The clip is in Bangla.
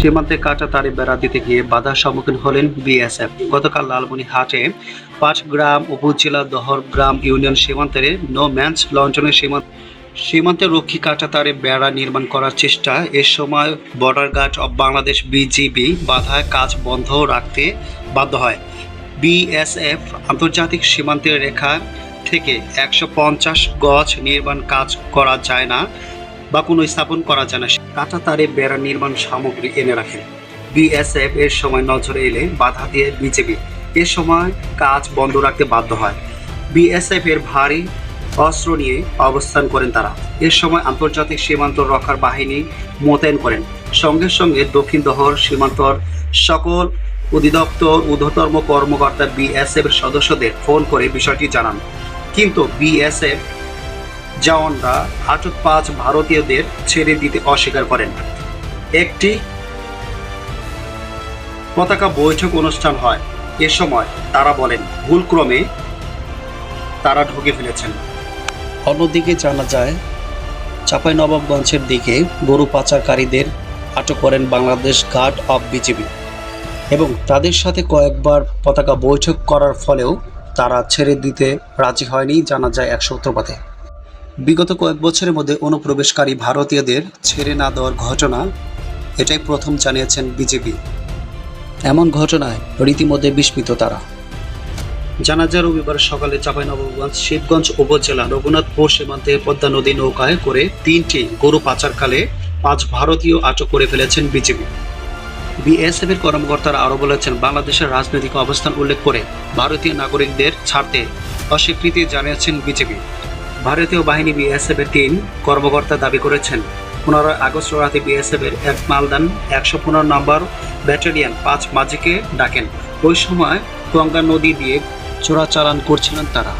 সীমান্তে কাটা তারে বেড়া দিতে গিয়ে বাধার সম্মুখীন হলেন বিএসএফ। গতকাল লালমনিহাটে পাঁচ গ্রাম উপজেলা দহরগ্রাম ইউনিয়ন সীমান্তের নো ম্যান্স লঞ্চনের সীমান্ত সীমান্তে রক্ষী কাটা তারে বেড়া নির্মাণ করার চেষ্টা। এ সময় border guard of Bangladesh BGB বাধায় কাজ বন্ধ রাখতে বাধ্য হয়। বিএসএফ আন্তর্জাতিক সীমান্তের রেখা থেকে একশো পঞ্চাশ গজ নির্মাণ কাজ করা যায় না। বা কোনো স্থাপন করা যায় না। কাঁটা তারে বেড়া নির্মাণ সামগ্রী এনে রাখেন। বিএসএফ এর সময় নজরে এলে বাধা দিয়ে বিজেপি এ সময় কাজ বন্ধ রাখতে বাধ্য হয়। বিএসএফ এর ভারী অস্ত্র নিয়ে অবস্থান করেন তারা। এ সময় আন্তর্জাতিক সীমান্ত রক্ষার বাহিনী মোতায়েন করেন। সঙ্গে সঙ্গে দক্ষিণ দহর সীমান্তর সকল অধিদপ্তর ঊর্ধ্বতম কর্মকর্তা বিএসএফ এর সদস্যদের ফোন করে বিষয়টি জানান। কিন্তু বিএসএফ জওয়ানরা আটক পাঁচ ভারতীয়দের ছেড়ে দিতে অস্বীকার করেন। একটি পতাকা বৈঠক অনুষ্ঠান হয়। এ সময় তারা বলেন, ভুলক্রমে তারা ঢুকে ফেলেছেন। অন্যদিকে জানা যায়, চাঁপাইনবাবগঞ্জের দিকে গরু পাচারকারীদের আটক করেন বাংলাদেশ গার্ড অফ বিজিবি এবং তাদের সাথে কয়েকবার পতাকা বৈঠক করার ফলেও তারা ছেড়ে দিতে রাজি হয়নি, জানা যায় এক সূত্রপাতে। বিগত কয়েক বছরের মধ্যে অনুপ্রবেশকারী ভারতীয়দের ছেড়ে না দেওয়ার ঘটনা, এটাই প্রথম জানিয়েছেন বিজেপি। এমন ঘটনায় রীতিমধ্যে বিস্মিত তারা। জানা যায়, রবিবার সকালে চাঁপাইনবাবগঞ্জ, শিবগঞ্জ উপজেলা রঘুনাথপুর সীমান্তে পদ্মা নদী নৌকায় করে তিনটি গরু পাচারকালে পাঁচ ভারতীয় আটক করে ফেলেছেন বিজেপি। বিএসএফ এর কর্মকর্তারা আরও বলেছেন, বাংলাদেশের রাজনৈতিক অবস্থান উল্লেখ করে ভারতীয় নাগরিকদের ছাড়তে অস্বীকৃতি জানিয়েছেন বিজেপি। ভারতীয় বাহিনী বিএসএফ এর তিন কর্মকর্তা দাবি করেছেন। পনেরোই আগস্ট রাতে বিএসএফ এর এক মালদান একশো পনেরো নম্বর ব্যাটালিয়ান পাঁচ মাঝিকে ডাকেন। ওই সময় গঙ্গা নদী দিয়ে চোরাচালান করছিলেন তারা।